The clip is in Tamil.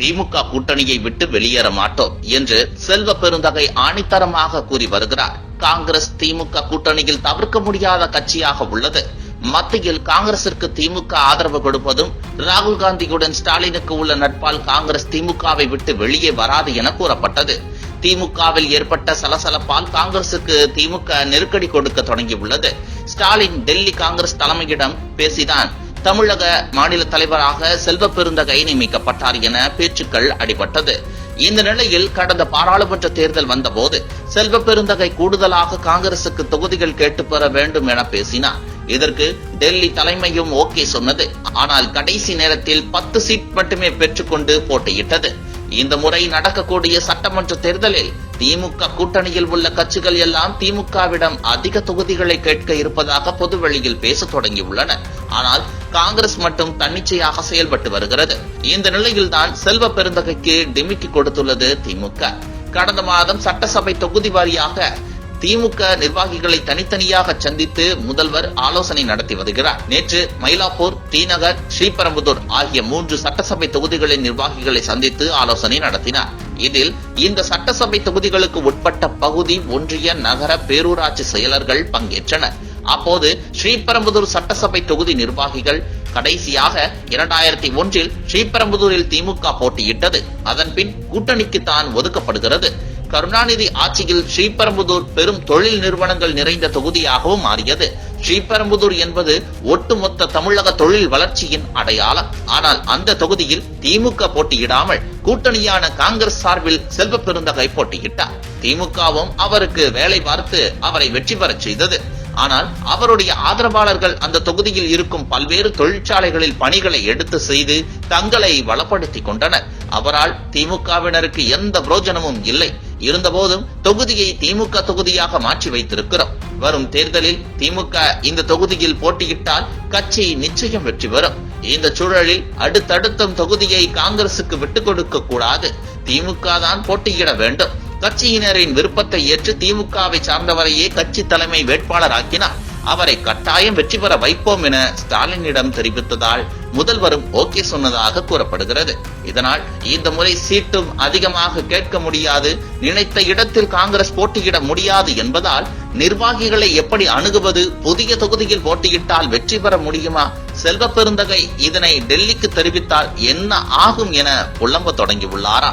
திமுக கூட்டணியை விட்டு வெளியேற மாட்டோம் என்று செல்வ பெருந்தகை ஆணித்தரமாக கூறி வருகிறார். காங்கிரஸ் திமுக கூட்டணியில் தவிர்க்க முடியாத கட்சியாக உள்ளது. மத்தியில் காங்கிரசிற்கு திமுக ஆதரவு கொடுப்பதும் ராகுல் காந்தியுடன் ஸ்டாலினுக்கு உள்ள நட்பால் காங்கிரஸ் திமுகவை விட்டு வெளியே வராது என கூறப்பட்டது. திமுகவில் ஏற்பட்ட சலசலப்பால் காங்கிரசுக்கு திமுக நெருக்கடி கொடுக்க தொடங்கியுள்ளது. ஸ்டாலின் டெல்லி காங்கிரஸ் தலைமையிடம் பேசிதான் தமிழக மாநில தலைவராக செல்வ பெருந்தகை நியமிக்கப்பட்டார் என பேச்சுக்கள் அடிபட்டது. இந்த நிலையில் கடந்த பாராளுமன்ற தேர்தல் வந்தபோது செல்வ பெருந்தகை கூடுதலாக காங்கிரசுக்கு தொகுதிகள் கேட்டு பெற வேண்டும் என பேசினார். இதற்கு டெல்லி தலைமையும் ஓகே சொன்னது. ஆனால் கடைசி நேரத்தில் பத்து சீட் மட்டுமே பெற்றுக்கொண்டு போட்டியிட்டது. இந்த முறை நடக்கக்கூடிய சட்டமன்ற தேர்தலில் திமுக கூட்டணியில் உள்ள கட்சிகள் எல்லாம் திமுகவிடம் அதிக தொகுதிகளை கேட்க இருப்பதாக பொதுவெளியில் பேச தொடங்கியுள்ளன. ஆனால் காங்கிரஸ் மட்டும் தன்னிச்சையாக செயல்பட்டு வருகிறது. இந்த நிலையில்தான் செல்வ பெருந்தகைக்கு டிமிக்கி கொடுத்துள்ளது திமுக. கடந்த மாதம் சட்டசபை தொகுதி வாரியாக திமுக நிர்வாகிகளை தனித்தனியாக சந்தித்து முதல்வர் ஆலோசனை நடத்தி வருகிறார். நேற்று மயிலாப்பூர் தீநகர் ஸ்ரீபெரும்புதூர் ஆகிய மூன்று சட்டசபை தொகுதிகளின் நிர்வாகிகளை சந்தித்து ஆலோசனை நடத்தினார். இதில் இந்த சட்டசபை தொகுதிகளுக்கு உட்பட்ட பகுதி ஒன்றிய நகர பேரூராட்சி செயலர்கள் பங்கேற்றனர். அப்போது ஸ்ரீபெரும்புதூர் சட்டசபை தொகுதி நிர்வாகிகள் கடைசியாக இரண்டாயிரத்தி ஒன்றில் ஸ்ரீபெரும்புதூரில் திமுக போட்டியிட்டது. அதன்பின் கூட்டணிக்கு தான் ஒதுக்கப்படுகிறது. கருணாநிதி ஆட்சியில் ஸ்ரீபெரும்புதூர் பெரும் தொழில் நிறுவனங்கள் நிறைந்த தொகுதியாகவும் மாறியது. ஸ்ரீபெரும்புதூர் என்பது ஒட்டுமொத்த தமிழக தொழில் வளர்ச்சியின் அடையாளம். ஆனால் அந்த தொகுதியில் திமுக போட்டியிடாமல் கூட்டணியான காங்கிரஸ் சார்பில் செல்வ பெருந்தகை போட்டியிட்டார். திமுகவும் அவருக்கு வேலை பார்த்து அவரை வெற்றி பெறச் செய்தது. ஆனால் அவருடைய ஆதரவாளர்கள் அந்த தொகுதியில் இருக்கும் பல்வேறு தொழிற்சாலைகளில் பணிகளை எடுத்து செய்து தங்களை வளப்படுத்திக் கொண்டனர். அவரால் திமுகவினருக்கு எந்த புரோஜனமும் இல்லை. இருந்தபோதும் தொகுதியை திமுக தொகுதியாக மாற்றி வைத்திருக்கிறோம். வரும் தேர்தலில் திமுக இந்த தொகுதியில் போட்டியிட்டால் கட்சி நிச்சயம் வெற்றி பெறும். இந்த சூழலில் அடுத்தடுத்தும் தொகுதியை காங்கிரசுக்கு விட்டுக் கொடுக்க கூடாது. திமுக தான் போட்டியிட வேண்டும். கட்சியினரின் விருப்பத்தை ஏற்று திமுகவை சார்ந்தவரையே கட்சி தலைமை வேட்பாளராக்கினார். அவரை கட்டாயம் வெற்றி பெற வைப்போம் என ஸ்டாலினிடம் தெரிவித்ததால் முதல்வரும் ஓகே சொன்னதாக கூறப்படுகிறது. இதனால் இந்த முறை சீட்டும் அதிகமாக கேட்க முடியாது. நினைத்த இடத்தில் காங்கிரஸ் போட்டியிட முடியாது என்பதால் நிர்வாகிகளை எப்படி அணுகுவது? புதிய தொகுதியில் போட்டியிட்டால் வெற்றி பெற முடியுமா? செல்வ பெருந்தகை இதனை டெல்லிக்கு தெரிவித்தால் என்ன ஆகும் என புலம்ப தொடங்கியுள்ளாரா